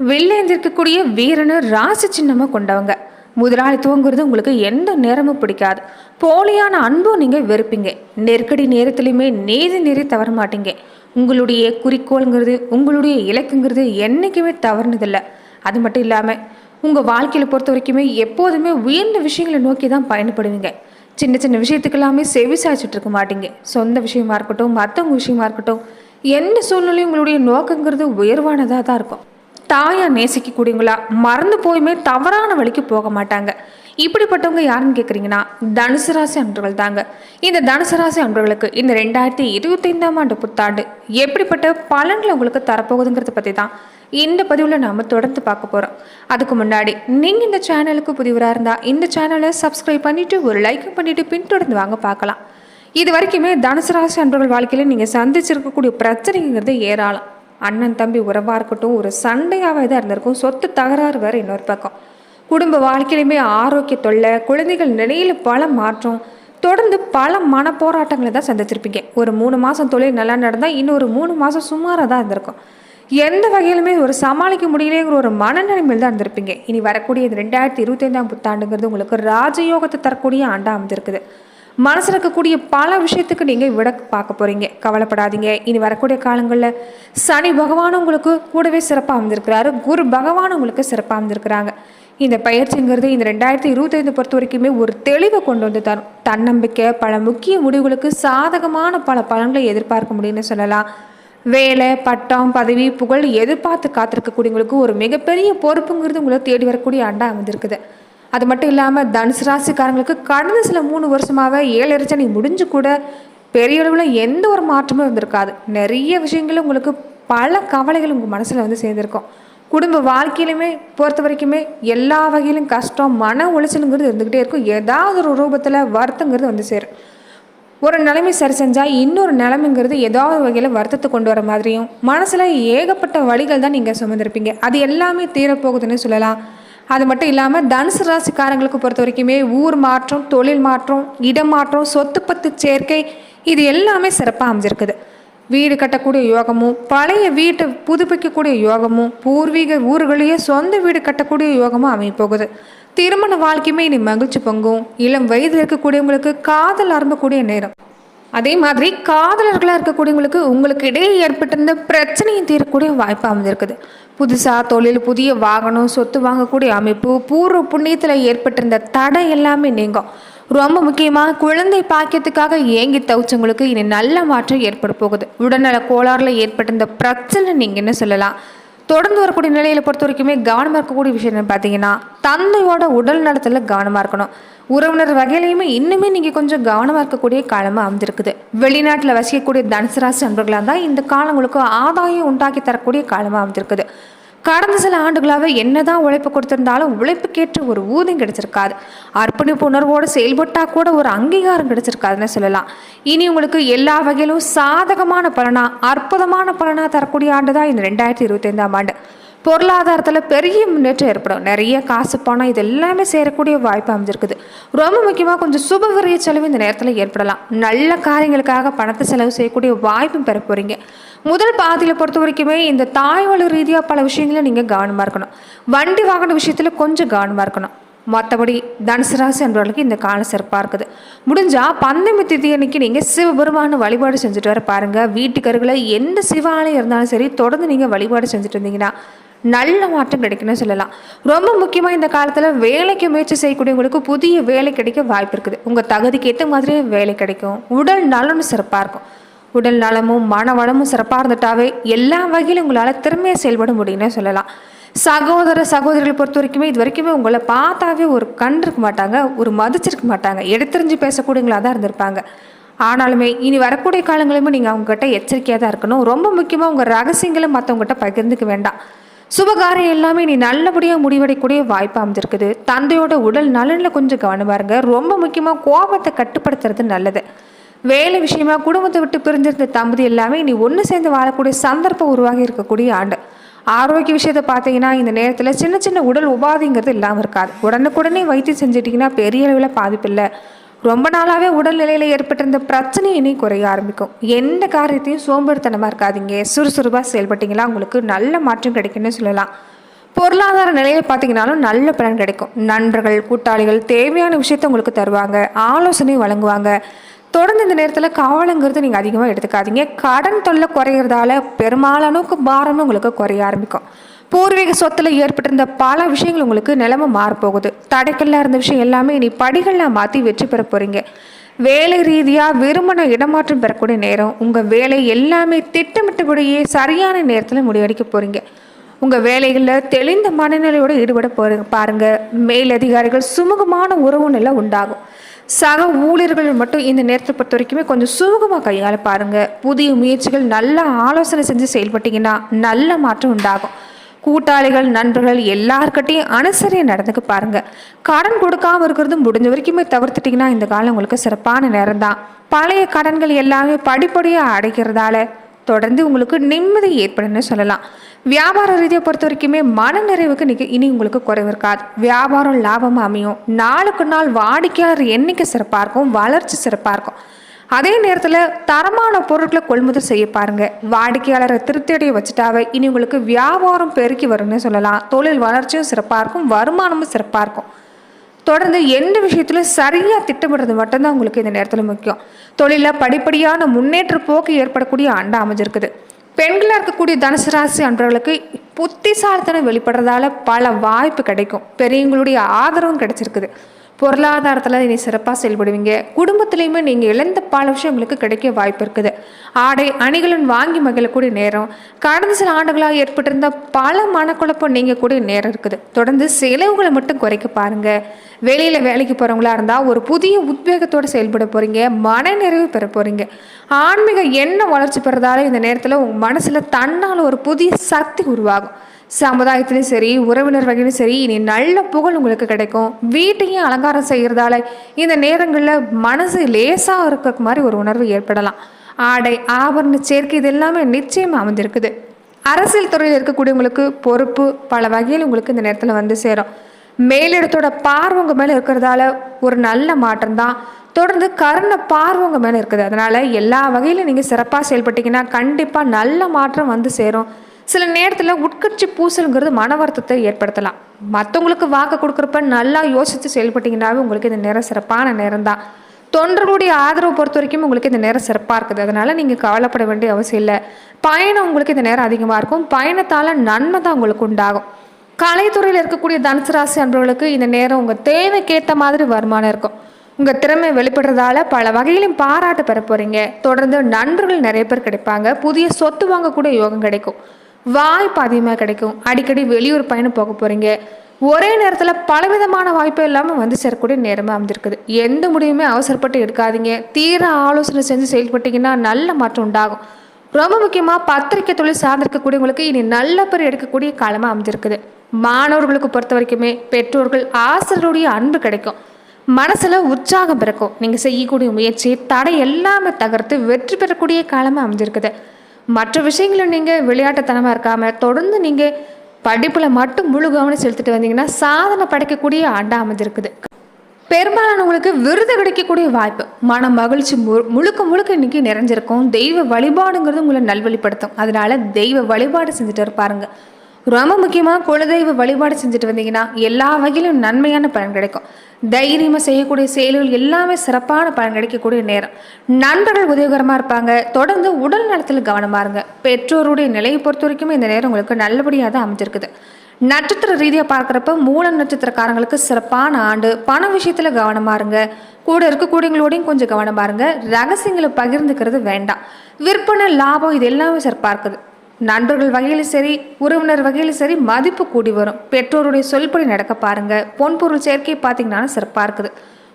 வில்லேந்திருக்கக்கூடிய வீரனு ராசி சின்னமாக கொண்டவங்க. முதலாளித்துவங்கிறது உங்களுக்கு எந்த நேரமும் பிடிக்காது. போலியான அன்பும் நீங்கள் வெறுப்பீங்க. நெருக்கடி நேரத்துலையுமே நீதி நெறி தவற மாட்டீங்க உங்களுடைய குறிக்கோளுங்கிறது உங்களுடைய இலக்குங்கிறது என்றைக்குமே தவறுனதில்லை. அது மட்டும் இல்லாமல் உங்கள் வாழ்க்கையில் பொறுத்த வரைக்குமே எப்போதுமே உயர்ந்த விஷயங்களை நோக்கி தான் பயணப்படுவீங்க. சின்ன சின்ன விஷயத்துக்கு எல்லாமே செவி சாய்ச்சிட்டு இருக்க மாட்டீங்க. சொந்த விஷயமா இருக்கட்டும் மற்றவங்க விஷயமா இருக்கட்டும் எந்த சூழ்நிலையும் உங்களுடைய நோக்கங்கிறது உயர்வானதாக தான் இருக்கும். தாயாக நேசிக்கக்கூடியவங்களா மறந்து போயுமே தவறான வழிக்கு போக மாட்டாங்க. இப்படிப்பட்டவங்க யாருன்னு கேட்குறீங்கன்னா தனுசு ராசி அன்பர்கள் தாங்க. இந்த தனுசு ராசி அன்பர்களுக்கு இந்த ரெண்டாயிரத்தி இருபத்தைந்தாம் ஆண்டு புத்தாண்டு எப்படிப்பட்ட பலன்களை உங்களுக்கு தரப்போகுதுங்கிறத பற்றி தான் இந்த பதிவில் நாம் தொடர்ந்து பார்க்க போகிறோம் அதுக்கு முன்னாடி நீங்கள் இந்த சேனலுக்கு புதிவராக இருந்தால் இந்த சேனலை சப்ஸ்கிரைப் பண்ணிவிட்டு ஒரு லைக்கும் பண்ணிவிட்டு பின்தொடர்ந்து வாங்க பார்க்கலாம். இது வரைக்குமே தனுசு ராசி அன்பர்கள் வாழ்க்கையில் நீங்கள் சந்திச்சிருக்கக்கூடிய பிரச்சனைங்கிறது ஏராளம். அண்ணன் தம்பி உறவாக இருக்கட்டும் ஒரு சண்டையாகவே தான் இருந்திருக்கும். சொத்து தகராறு வேறு இன்னொரு பக்கம். குடும்ப வாழ்க்கையிலுமே ஆரோக்கிய தொல்லை குழந்தைகள் நிலையில் பல மாற்றம் தொடர்ந்து பல மன போராட்டங்களை தான் சந்திச்சிருப்பீங்க. ஒரு மூணு மாதம் தொழில் நல்லா நடந்தால் இன்னொரு மூணு மாதம் சுமாராக தான் இருந்திருக்கும். எந்த வகையிலுமே ஒரு சமாளிக்க முடியலைங்கிற ஒரு மனநிலைமையில் தான் இருந்திருப்பீங்க. இனி வரக்கூடிய இந்த ரெண்டாயிரத்தி இருபத்தைந்தாம் புத்தாண்டுங்கிறது உங்களுக்கு ராஜயோகத்தை தரக்கூடிய ஆண்டாக அமைந்திருக்குது. மனசில் இருக்கக்கூடிய பல விஷயத்துக்கு நீங்கள் விட பார்க்க போகிறீங்க கவலைப்படாதீங்க. இனி வரக்கூடிய காலங்களில் சனி பகவான் உங்களுக்கு கூடவே சிறப்பாக வந்திருக்கிறாரு குரு பகவான் உங்களுக்கு சிறப்பாக வந்திருக்கிறாங்க இந்த பயிற்சிங்கிறது இந்த ரெண்டாயிரத்தி இருபத்தைந்து பொறுத்த வரைக்குமே ஒரு தெளிவை கொண்டு வந்து தரும். தன்னம்பிக்கை பல முக்கிய முடிவுகளுக்கு சாதகமான பல பலன்களை எதிர்பார்க்க முடியும்னு சொல்லலாம். வேலை பட்டம் பதவி புகழ் எதிர்பார்த்து காத்திருக்கக்கூடியவங்களுக்கு ஒரு மிகப்பெரிய பொறுப்புங்கிறது உங்களை தேடி வரக்கூடிய ஆண்டாக அமைந்திருக்குது அது மட்டும் இல்லாமல் தனுசு ராசிக்காரங்களுக்கு கடந்த சில மூணு வருஷமாகவே ஏழு சனி முடிஞ்சு கூட பெரிய அளவில் எந்த ஒரு மாற்றமும் இருந்திருக்காது. நிறைய விஷயங்களும் உங்களுக்கு பல கவலைகள் உங்கள் மனசில் வந்து சேர்ந்துருக்கும். குடும்ப வாழ்க்கையிலுமே பொறுத்த வரைக்குமே எல்லா வகையிலும் கஷ்டம் மன உளைச்சலுங்கிறது இருந்துக்கிட்டே இருக்கும். ஏதாவது ஒரு ரூபத்தில் வருத்தங்கிறது வந்து சேரும். ஒரு நிலைமை சரி செஞ்சால் இன்னொரு நிலைமைங்கிறது ஏதாவது வகையில் வருத்தத்தை கொண்டு வர மாதிரியும் மனசில் ஏகப்பட்ட வழிகள் தான் நீங்கள் சுமந்திருப்பீங்க. அது எல்லாமே தீரப்போகுதுன்னு சொல்லலாம். அது மட்டும் இல்லாமல் தனுசு ராசிக்காரங்களுக்கு பொறுத்த வரைக்குமே ஊர் மாற்றம் தொழில் மாற்றம் இடம் மாற்றம் சொத்து பத்து சேர்க்கை இது எல்லாமே சிறப்பாக அமைஞ்சிருக்குது. வீடு கட்டக்கூடிய யோகமும் பழைய வீட்டை புதுப்பிக்கக்கூடிய யோகமும் பூர்வீக ஊர்களையே சொந்த வீடு கட்டக்கூடிய யோகமும் அமைப்போகுது திருமண வாழ்க்கையுமே இனி மகிழ்ச்சி பொங்கும். இளம் வயதில் இருக்கக்கூடியவங்களுக்கு காதல் அரம்பக்கூடிய நேரம். அதே மாதிரி காதலர்களாக இருக்கக்கூடியவங்களுக்கு உங்களுக்கு இடையே ஏற்பட்டிருந்த பிரச்சனையும் தீரக்கூடிய வாய்ப்பு அமைஞ்சிருக்குது புதுசாக தொழில் புதிய வாகனம் சொத்து வாங்கக்கூடிய அமைப்பு பூர்வ புண்ணியத்தில் ஏற்பட்டிருந்த தடை எல்லாமே நீங்கும். ரொம்ப முக்கியமாக குழந்தை பாக்கியத்துக்காக ஏங்கி தவிச்சவங்களுக்கு இனி நல்ல மாற்றம் ஏற்பட போகுது. உடல்நல கோளாறில் ஏற்பட்டிருந்த பிரச்சனை நீங்கள் என்ன சொல்லலாம். தொடர்ந்து வரக்கூடிய நிலையில பொறுத்த வரைக்குமே கவனமாக இருக்கக்கூடிய விஷயம் பார்த்தீங்கன்னா தந்தையோட உடல் நலத்தில் கவனமாக இருக்கணும். உறவினர் வகையிலையுமே இன்னுமே நீங்கள் கொஞ்சம் கவனமாக இருக்கக்கூடிய காலமாக அமைஞ்சிருக்குது. வெளிநாட்டில் வசிக்கக்கூடிய தனுசு ராசி தான் இந்த காலம் உங்களுக்கு ஆதாயம் உண்டாக்கி தரக்கூடிய காலமாக அமைஞ்சிருக்குது. கடந்த சில ஆண்டுகளாக என்னதான் உழைப்பு கொடுத்திருந்தாலும் உழைப்புக்கேற்ற ஒரு ஊதியம் கிடைச்சிருக்காது. அர்ப்பணிப்பு உணர்வோடு செயல்பட்டால் கூட ஒரு அங்கீகாரம் கிடைச்சிருக்காதுன்னு சொல்லலாம். இனி உங்களுக்கு எல்லா வகையிலும் சாதகமான பலனா அற்புதமான பலனா தரக்கூடிய ஆண்டு தான் இந்த ரெண்டாயிரத்தி இருபத்தைந்தாம் ஆண்டு. பொருளாதாரத்தில் பெரிய முன்னேற்றம் ஏற்படும். நிறைய காசு பணம் இது எல்லாமே சேரக்கூடிய வாய்ப்பு அமைஞ்சிருக்குது. ரொம்ப முக்கியமாக கொஞ்சம் சுபவிரிய செலவு இந்த நேரத்தில் ஏற்படலாம். நல்ல காரியங்களுக்காக பணத்தை செலவு செய்யக்கூடிய வாய்ப்பும் பெற போகிறீங்க முதல் பாதியில் பொறுத்த வரைக்குமே இந்த தாய்வழி ரீதியாக பல விஷயங்களும் நீங்கள் கவனமாக இருக்கணும். வண்டி வாகன விஷயத்தில் கொஞ்சம் கவனமாக இருக்கணும். மற்றபடி தனுசு ராசி என்பவர்களுக்கு இந்த காலம் சிறப்பாக இருக்குது. முடிஞ்சால் பந்தமி திதி அன்னைக்கு நீங்கள் சிவபெருமான வழிபாடு செஞ்சுட்டு வர பாருங்கள் வீட்டுக்கருகில் எந்த சிவாலயம் இருந்தாலும் சரி தொடர்ந்து நீங்கள் வழிபாடு செஞ்சுட்டு இருந்தீங்கன்னா நல்ல மாற்றம் கிடைக்குன்னு சொல்லலாம். ரொம்ப முக்கியமாக இந்த காலத்தில் வேலைக்கு முயற்சி செய்யக்கூடியவங்களுக்கு புதிய வேலை கிடைக்க வாய்ப்பு இருக்குது. உங்கள் தகுதிக்கு ஏற்ற மாதிரியே வேலை கிடைக்கும். உடல் நலனும் சிறப்பாக இருக்கும். உடல் நலமும் மன வளமும் சிறப்பாக இருந்துட்டாவே எல்லா வகையிலும் உங்களால் திறமையாக செயல்பட முடியும்னு சொல்லலாம். சகோதர சகோதரிகளை பொறுத்த வரைக்குமே இது வரைக்குமே உங்களை பார்த்தாவே ஒரு கண் இருக்க மாட்டாங்க ஒரு மதிச்சிருக்க மாட்டாங்க. எடுத்தறிஞ்சு பேசக்கூடியவங்களாக தான் இருந்திருப்பாங்க. ஆனாலுமே இனி வரக்கூடிய காலங்களுமே நீங்கள் அவங்ககிட்ட எச்சரிக்கையாக தான் இருக்கணும். ரொம்ப முக்கியமாக உங்கள் ரகசியங்களை மற்றவங்ககிட்ட பகிர்ந்துக்க வேண்டாம். சுபகாரியம் எல்லாமே நீ நல்லபடியாக முடிவடையக்கூடிய வாய்ப்பு அமைஞ்சிருக்குது. தந்தையோட உடல் நலனில் கொஞ்சம் கவனமாக இருங்க. ரொம்ப முக்கியமாக கோபத்தை கட்டுப்படுத்துறது நல்லது. வேலை விஷயமா குடும்பத்தை விட்டு பிரிஞ்சிருந்த தம்பதி எல்லாமே நீ ஒன்று சேர்ந்து வாழக்கூடிய சந்தர்ப்பம் உருவாகி இருக்கக்கூடிய ஆண்டு. ஆரோக்கிய விஷயத்தை பார்த்தீங்கன்னா இந்த நேரத்தில் சின்ன சின்ன உடல் உபாதைங்கிறது இல்லாமல் இருக்காது. உடனுக்குடனே வைத்தியம் செஞ்சிட்டிங்கன்னா பெரிய அளவில் பாதிப்பு இல்லை. ரொம்ப நாளாகவே உடல்நிலையில் ஏற்பட்டிருந்த பிரச்சனை இனி குறைய ஆரம்பிக்கும். எந்த காரியத்தையும் சோம்பேறித்தனமாக இருக்காதீங்க. சுறுசுறுப்பாக செயல்பட்டீங்களா உங்களுக்கு நல்ல மாற்றம் கிடைக்கும்னு சொல்லலாம். பொருளாதார நிலையை பார்த்தீங்கன்னாலும் நல்ல பலன் கிடைக்கும். நண்பர்கள் கூட்டாளிகள் தேவையான விஷயத்த உங்களுக்கு தருவாங்க. ஆலோசனை வழங்குவாங்க. தொடர்ந்து இந்த நேரத்தில் காவலங்கிறது நீங்கள் அதிகமாக எடுத்துக்காதீங்க. கடன் தொல்லை குறையிறதால பெரும்பாலானவுக்கு பாரமும் உங்களுக்கு குறைய ஆரம்பிக்கும். பூர்வீக சொத்தில் ஏற்பட்டிருந்த பல விஷயங்கள் உங்களுக்கு நிலைமை மாறப்போகுது. தடைக்கல்லாக இருந்த விஷயம் எல்லாமே இனி படிகளில் மாற்றி வெற்றி பெற போகிறீங்க வேலை ரீதியாக விரும்பின இடமாற்றம் பெறக்கூடிய நேரம் உங்கள் வேலை எல்லாமே திட்டமிட்டபடியே சரியான நேரத்தில் முடிவடைக்க போகிறீங்க உங்கள் வேலைகளில் தெளிந்த மனநிலையோடு ஈடுபட போகிறீங்க பாருங்கள் மேலதிகாரிகள் சுமூகமான உறவு நிலை உண்டாகும். சக ஊழியர்கள் மட்டும் இந்த நேரத்தை பொறுத்த வரைக்குமே கொஞ்சம் சுமூகமாக கையாள பாருங்கள் புதிய முயற்சிகள் நல்ல ஆலோசனை செஞ்சு செயல்பட்டீங்கன்னா நல்ல மாற்றம் உண்டாகும். கூட்டாளிகள் நண்பர்கள் எல்லார்கிட்டையும் அனுசரியை நடந்துக்க பாருங்கள் கடன் கொடுக்காம இருக்கிறது முடிஞ்ச வரைக்குமே தவிர்த்துட்டிங்கன்னா இந்த காலம் உங்களுக்கு சிறப்பான நேரம் தான் பழைய கடன்கள் எல்லாமே படிப்படியாக அடைக்கிறதால தொடர்ந்து உங்களுக்கு நிம்மதி ஏற்படும்னு சொல்லலாம். வியாபார ரீதியை பொறுத்த வரைக்குமே மன நிறைவுக்கு இன்னைக்கு இனி உங்களுக்கு குறைவு இருக்காது. வியாபாரம் லாபமாக அமையும். நாளுக்கு நாள் வாடிக்கையாளர் எண்ணிக்கை சிறப்பாக இருக்கும். வளர்ச்சி சிறப்பாக இருக்கும். அதே நேரத்தில் தரமான பொருட்களை கொள்முதல் செய்ய பாருங்க. வாடிக்கையாளரை திருப்தியடைய வச்சுட்டாவே இனி உங்களுக்கு வியாபாரம் பெருக்கி வரும்னு சொல்லலாம். தொழில் வளர்ச்சியும் சிறப்பாக இருக்கும் வருமானமும் சிறப்பாக இருக்கும். தொடர்ந்து எந்த விஷயத்திலும் சரியாக திட்டமிடுறது மட்டும்தான் உங்களுக்கு இந்த நேரத்தில் முக்கியம். தொழிலில் படிப்படியான முன்னேற்ற போக்கு ஏற்படக்கூடிய ஆண்டு அமைஞ்சிருக்குது. பெண்களாக இருக்கக்கூடிய தனுசு ராசி அன்பர்களுக்கு புத்திசாலித்தனம் வெளிப்படுறதால பல வாய்ப்பு கிடைக்கும். பெரியவங்களுடைய ஆதரவும் கிடைச்சிருக்குது. பொருளாதாரத்தில் நீ சிறப்பாக செயல்படுவீங்க. குடும்பத்துலேயுமே நீங்கள் இழந்த பல விஷயம் உங்களுக்கு கிடைக்க வாய்ப்பு இருக்குது. ஆடை அணிகளும் வாங்கி மகிழக்கூடிய நேரம். கடந்த சில ஆண்டுகளாக ஏற்பட்டிருந்த பல மனக்குழப்பம் நீங்கள் கூடிய நேரம் இருக்குது. தொடர்ந்து செலவுகளை மட்டும் குறைக்க பாருங்கள் வெளியில் வேலைக்கு போகிறவங்களா இருந்தால் ஒரு புதிய உத்வேகத்தோடு செயல்பட போகிறீங்க மனநிறைவு பெற போகிறீங்க ஆன்மீக எண்ணம் வளர்ச்சி பெறதால இந்த நேரத்தில் உங்கள் மனசில் தன்னால் ஒரு புதிய சக்தி உருவாகும். சமுதாயத்திலையும் சரி உறவினர் வகையிலும் சரி இனி நல்ல புகழ் உங்களுக்கு கிடைக்கும். வீட்டையும் அலங்காரம் செய்கிறதால இந்த நேரங்களில் மனசு லேசாக இருக்க மாதிரி ஒரு உணர்வு ஏற்படலாம். ஆடை ஆபரண சேர்க்கை இது எல்லாமே நிச்சயம் அமைஞ்சிருக்குது. அரசியல் துறையில் இருக்கக்கூடியவங்களுக்கு பொறுப்பு பல வகையில் உங்களுக்கு இந்த நேரத்தில் வந்து சேரும். மேலிடத்தோட பார்வை உங்கள் மேலே இருக்கிறதால ஒரு நல்ல மாற்றம் தான். தொடர்ந்து கருண பார்வை உங்கள் மேலே இருக்குது. அதனால் எல்லா வகையிலும் நீங்கள் சிறப்பாக செயல்பட்டீங்கன்னா கண்டிப்பாக நல்ல மாற்றம் வந்து சேரும். சில நேரத்தில் உட்கட்சி பூசல்ங்கிறது மன வருத்தத்தை ஏற்படுத்தலாம். மற்றவங்களுக்கு வாக்கு கொடுக்குறப்ப நல்லா யோசித்து செயல்பட்டீங்கன்னாவே உங்களுக்கு இந்த நேரம் சிறப்பான நேரம் தான் தொண்டர்களுடைய ஆதரவு பொறுத்த வரைக்கும் உங்களுக்கு இந்த நேரம் சிறப்பாக இருக்குது. அதனால் நீங்கள் கவலைப்பட வேண்டிய அவசியம் இல்லை. பயணம் உங்களுக்கு இந்த நேரம் அதிகமாக இருக்கும். பயணத்தால் நன்மை தான் உங்களுக்கு உண்டாகும். கலைத்துறையில் இருக்கக்கூடிய தனுசு ராசி அன்பர்களுக்கு இந்த நேரம் உங்கள் தேவைக்கேற்ற மாதிரி வருமானம் இருக்கும். உங்கள் திறமை வெளிப்படுறதால பல வகையிலும் பாராட்டு பெற போகிறீங்க தொடர்ந்து நண்பர்கள் நிறைய பேர் கிடைப்பாங்க. புதிய சொத்து வாங்கக்கூடிய யோகம் கிடைக்கும். வாய்ப்பு அதிகமாக கிடைக்கும். அடிக்கடி வெளியூர் பயணம் போக போகிறீங்க ஒரே நேரத்தில் பலவிதமான வாய்ப்பு இல்லாமல் வந்து சேரக்கூடிய நேரமாக அமைஞ்சிருக்குது எந்த முடிவுமே அவசரப்பட்டு எடுக்காதீங்க. தீர ஆலோசனை செஞ்சு செயல்பட்டீங்கன்னா நல்ல மாற்றம் உண்டாகும். ரொம்ப முக்கியமாக பத்திரிக்கை தொழில் சார்ந்திருக்கக்கூடியவங்களுக்கு இனி நல்ல பேர் எடுக்கக்கூடிய காலமாக அமைஞ்சிருக்குது மாணவர்களுக்கு பொறுத்த வரைக்குமே பெற்றோர்கள் ஆசிரியருடைய அன்பு கிடைக்கும். மனசில் உற்சாகம் பிறக்கும். நீங்கள் செய்யக்கூடிய முயற்சி தடை எல்லாமே தகர்த்து வெற்றி பெறக்கூடிய காலமாக அமைஞ்சிருக்குது மற்ற விஷயங்களும் நீங்கள் விளையாட்டுத்தனமாக இருக்காமல் தொடர்ந்து நீங்கள் படிப்பில் மட்டும் முழு கவனம் செலுத்திட்டு வந்தீங்கன்னா சாதனை படைக்கக்கூடிய ஆண்டாக அமைஞ்சிருக்குது. பெரும்பாலானவங்களுக்கு விருது கிடைக்கக்கூடிய வாய்ப்பு. மன மகிழ்ச்சி மு- முழுக்க முழுக்க இன்னைக்கு நிறைஞ்சிருக்கும். தெய்வ வழிபாடுங்கிறது உங்களை நல்வழிப்படுத்தும். அதனால தெய்வ வழிபாடு செஞ்சுட்டு இருப்பாருங்க ரொம்ப முக்கியமாக குலதெய்வ வழிபாடு செஞ்சுட்டு வந்தீங்கன்னா எல்லா வகையிலும் நன்மையான பலன் கிடைக்கும். தைரியமாக செய்யக்கூடிய செயல்கள் எல்லாமே சிறப்பான பலன் கிடைக்கக்கூடிய நேரம். நண்பர்கள் உதவிகரமாக இருப்பாங்க. தொடர்ந்து உடல் நலத்தில் கவனமாக இருங்க. பெற்றோருடைய நிலையை பொறுத்த வரைக்கும் இந்த நேரம் உங்களுக்கு நல்லபடியாக தான் அமைஞ்சிருக்குது. நட்சத்திர ரீதியாக பார்க்குறப்ப மூல நட்சத்திரக்காரங்களுக்கு சிறப்பான ஆண்டு. பண விஷயத்தில் கவனமாக இருங்க. கூட இருக்கக்கூடியவங்களோடையும் கொஞ்சம் கவனமாக இருங்க. ரகசியங்களை பகிர்ந்துக்கிறது வேண்டாம். விற்பனை லாபம் இது எல்லாமே சிறப்பாக இருக்குது. நண்பர்கள் வகையிலும் சரி உறவினர் வகையிலும் சரி மதிப்பு கூடி வரும். பெற்றோருடைய சொல்படி நடக்க பாருங்க. பொன்பொருள் சேர்க்கை பார்த்தீங்கன்னா சிறப்பாக இருக்குது.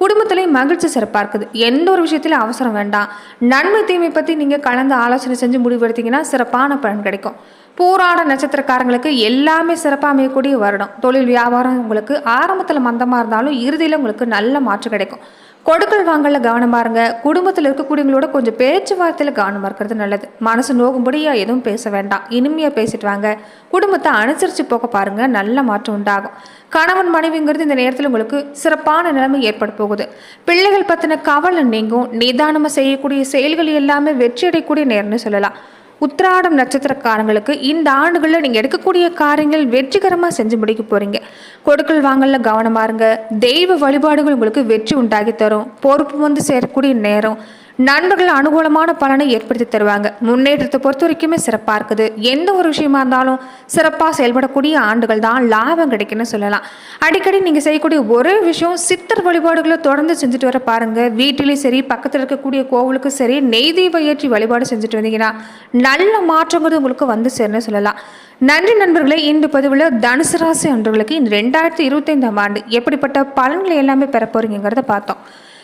குடும்பத்திலையும் மகிழ்ச்சி சிறப்பாக இருக்குது. எந்த ஒரு விஷயத்திலையும் அவசரம் வேண்டாம். நன்மை தீமை பற்றி நீங்கள் கலந்து ஆலோசனை செஞ்சு முடிவெடுத்தீங்கன்னா சிறப்பான பலன் கிடைக்கும். பூராட நட்சத்திரக்காரங்களுக்கு எல்லாமே சிறப்பாக அமையக்கூடிய வருடம். தொழில் வியாபாரம் உங்களுக்கு ஆரம்பத்தில் மந்தமாக இருந்தாலும் இறுதியில் உங்களுக்கு நல்ல மாற்று கிடைக்கும். கொடுக்கல் வாங்கல கவனமாக இருங்க குடும்பத்தில் இருக்கக்கூடியவங்களோட கொஞ்சம் பேச்சுவார்த்தையில் கவனமாக இருக்கிறது நல்லது. மனசு நோகும்படியாக எதுவும் பேச வேண்டாம். இனிமையாக பேசிட்டு வாங்க. குடும்பத்தை அனுசரித்து போக பாருங்க. நல்ல மாற்றம் உண்டாகும். கணவன் மனைவிங்கிறது இந்த நேரத்தில் உங்களுக்கு சிறப்பான நிலைமை ஏற்பட போகுது. பிள்ளைகள் பற்றின கவலை நீங்கும். நிதானமாக செய்யக்கூடிய செயல்கள் எல்லாமே வெற்றி அடையக்கூடிய நேரம்னு சொல்லலாம். உத்திராடம் நட்சத்திரக்காரங்களுக்கு இந்த ஆண்டுகளில் நீங்கள் எடுக்கக்கூடிய காரியங்கள் வெற்றிகரமாக செஞ்சு முடிக்க போகிறீங்க கொடுக்கல் வாங்கல கவனமாக இருங்க. தெய்வ வழிபாடுகள் உங்களுக்கு வெற்றி உண்டாகி தரும். பொறுப்பு வந்து சேரக்கூடிய நேரம். நண்பர்கள் அனுகூலமான பலனை ஏற்படுத்தி தருவாங்க. முன்னேற்றத்தை பொறுத்த வரைக்குமே சிறப்பாக இருக்குது எந்த ஒரு விஷயமா இருந்தாலும் சிறப்பாக செயல்படக்கூடிய ஆண்டுகள் தான் லாபம் கிடைக்குன்னு சொல்லலாம். அடிக்கடி நீங்கள் செய்யக்கூடிய ஒரே விஷயம் சித்தர் வழிபாடுகளை தொடர்ந்து செஞ்சுட்டு வர பாருங்க. வீட்டிலையும் சரி பக்கத்தில் இருக்கக்கூடிய கோவிலுக்கும் சரி நெய் தீப ஏற்றி வழிபாடு செஞ்சுட்டு வந்தீங்கன்னா நல்ல மாற்றங்கிறது உங்களுக்கு வந்து சேருன்னு சொல்லலாம். நன்றி நண்பர்களே இந்த பதிவில் தனுசு ராசி அன்றவர்களுக்கு இந்த ரெண்டாயிரத்தி இருபத்தைந்தாம் ஆண்டு எப்படிப்பட்ட பலன்களை எல்லாமே பெற போறீங்கிறத பார்த்தோம்.